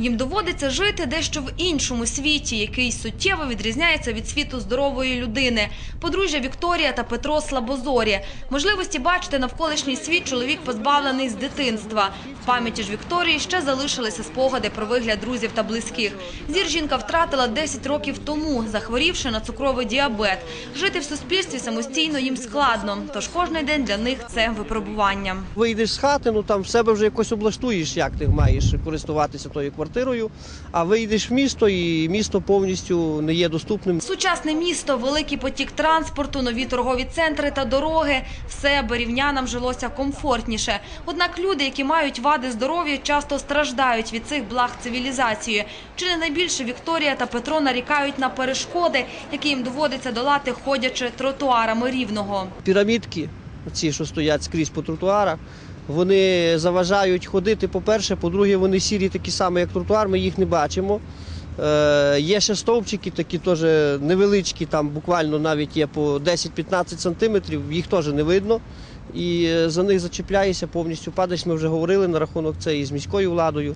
Їм доводиться жити дещо в іншому світі, який суттєво відрізняється від світу здорової людини. Подружжя Вікторія та Петро слабозорі. Можливості бачити навколишній світ чоловік позбавлений з дитинства. В пам'яті ж Вікторії ще залишилися спогади про вигляд друзів та близьких. Зір жінка втратила 10 років тому, захворівши на цукровий діабет. Жити в суспільстві самостійно їм складно, тож кожний день для них це випробування. Вийдеш з хати, ну там в себе вже якось облаштуєш, як ти маєш користуватися тою квартирою, а вийдеш в місто, і місто повністю не є доступним. Сучасне місто, великий потік транспорту, нові торгові центри та дороги – все, аби рівнянам жилося комфортніше. Однак люди, які мають вади здоров'я, часто страждають від цих благ цивілізації. Чи не найбільше Вікторія та Петро нарікають на перешкоди, які їм доводиться долати, ходячи тротуарами Рівного. Пірамідки, ці, що стоять скрізь по тротуарах, вони заважають ходити. По-перше, по-друге, вони сірі такі самі, як тротуар, ми їх не бачимо. Е, є ще стовпчики, такі теж невеличкі, там буквально навіть є по 10-15 сантиметрів, їх теж не видно. І е, за них зачіпляєшся, повністю падаєш. Ми вже говорили на рахунок це і з міською владою.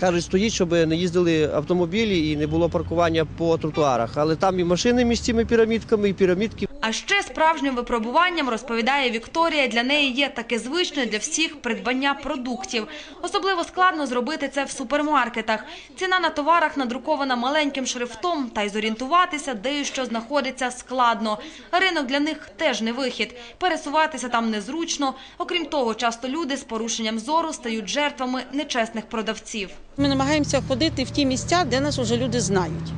Кажуть, стоїть, щоб не їздили автомобілі і не було паркування по тротуарах. Але там і машини між цими пірамідками, і пірамідки А ще справжнім випробуванням, розповідає Вікторія, для неї є таке звичне для всіх придбання продуктів. Особливо складно зробити це в супермаркетах. Ціна на товарах надрукована маленьким шрифтом, та й зорієнтуватися, де і що знаходиться, складно. Ринок для них теж не вихід. Пересуватися там незручно. Окрім того, часто люди з порушенням зору стають жертвами нечесних продавців. Ми намагаємося ходити в ті місця, де нас вже люди знають.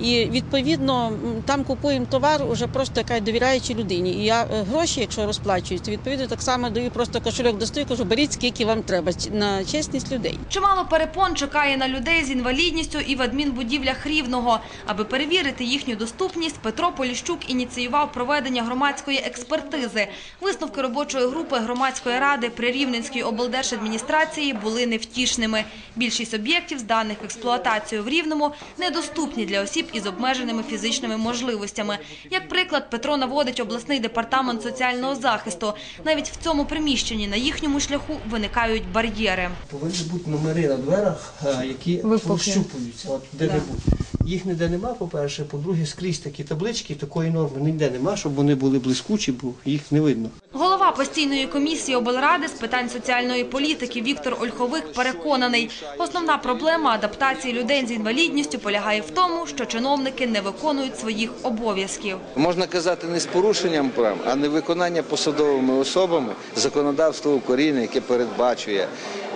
І відповідно там купуємо товар уже просто яка довіряючи людині. І я е, гроші, якщо розплачуюсь, то відповідно так само даю просто кошельок достаю, кажу, беріть скільки вам треба на чесність людей. Чимало перепон чекає на людей з інвалідністю і в адмінбудівлях Рівного. Аби перевірити їхню доступність, Петро Поліщук ініціював проведення громадської експертизи. Висновки робочої групи громадської ради при Рівненській облдержадміністрації були невтішними. Більшість об'єктів, зданих в експлуатацію в Рівному, недоступні для осіб із обмеженими фізичними можливостями. Як приклад, Петро наводить обласний департамент соціального захисту. Навіть в цьому приміщенні на їхньому шляху виникають бар'єри. Повинні бути номери на дверах, е, які прощупуються. От де не будуть. Їх ніде нема, по-перше. По-друге, скрізь такі таблички, такої норми ніде нема, щоб вони були блискучі, бо їх не видно. Постійної комісії облради з питань соціальної політики Віктор Ольховик переконаний, основна проблема адаптації людей з інвалідністю полягає в тому, що чиновники не виконують своїх обов'язків. Можна казати не з порушенням прав, а не виконання посадовими особами законодавства України, яке передбачує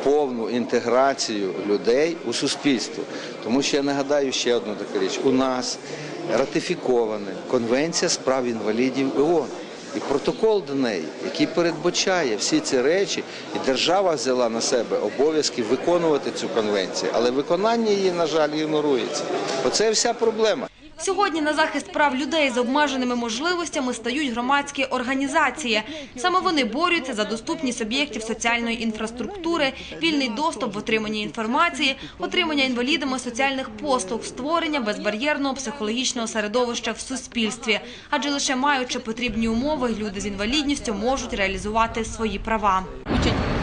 повну інтеграцію людей у суспільство. Тому що я нагадаю ще одну таку річ: у нас ратифікована конвенція з прав інвалідів ООН. І протокол до неї, який передбачає всі ці речі, і держава взяла на себе обов'язки виконувати цю конвенцію, але виконання її, на жаль, ігнорується. Оце вся проблема. Сьогодні на захист прав людей з обмеженими можливостями стають громадські організації. Саме вони борються за доступність об'єктів соціальної інфраструктури, вільний доступ в отриманні інформації, отримання інвалідами соціальних послуг, створення безбар'єрного психологічного середовища в суспільстві. Адже лише маючи потрібні умови, люди з інвалідністю можуть реалізувати свої права.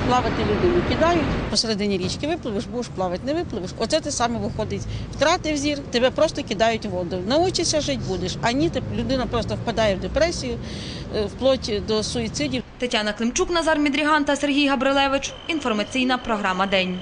Плавати людину, кидають посередині річки, випливеш, будеш плавати, не випливеш. Оце те саме виходить. Втратив зір, тебе просто кидають в воду. Научишся жити будеш. А ні, ти- людина просто впадає в депресію, е, вплоть до суїцидів. Тетяна Климчук, Назар Мідріган та Сергій Габрилевич. Інформаційна програма День.